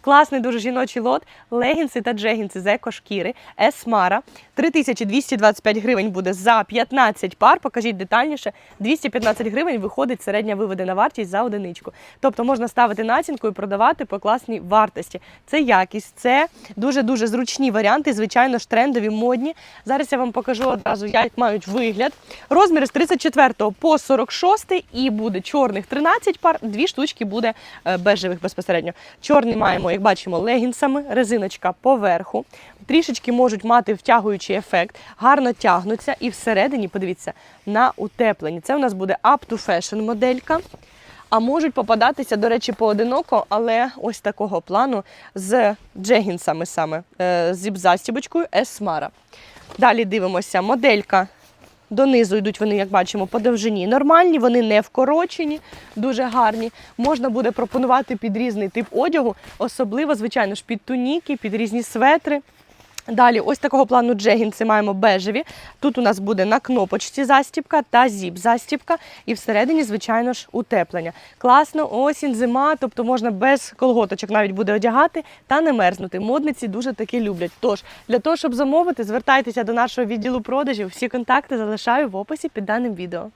Класний дуже жіночий лот, легінси та джегінси з екошкіри, Есмара. 3225 гривень буде за 15 пар. Покажіть детальніше. 215 гривень виходить середня виведена вартість за одиничку. Тобто можна ставити націнку і продавати по класній вартості. Це якість, це дуже-дуже зручні варіанти, звичайно ж трендові, модні. Зараз я вам покажу одразу, як мають вигляд. Розміри з 34 по 46 і буде чорних 13 пар, дві штучки буде е, бежевих безпосередньо. Чорний маємо, як бачимо, легінсами, резиночка поверху. Трішечки можуть мати втягуючий ефект, гарно тягнуться і всередині, подивіться, на утеплені. Це у нас буде up to fashion моделька. А можуть попадатися, до речі, поодиноко, але ось такого плану з джегінсами саме, е, з застібочкою Есмара. Далі дивимося, моделька. Донизу йдуть вони, як бачимо, по довжині нормальні, вони не вкорочені, дуже гарні. Можна буде пропонувати під різний тип одягу, особливо, звичайно ж, під туніки, під різні светри. Далі, ось такого плану джегінси маємо бежеві. Тут у нас буде на кнопочці застібка та зіп-застібка, і всередині, звичайно ж, утеплення. Класно, осінь, зима, тобто можна без колготочок навіть буде одягати та не мерзнути. Модниці дуже таки люблять. Тож, для того, щоб замовити, звертайтеся до нашого відділу продажів. Всі контакти залишаю в описі під даним відео.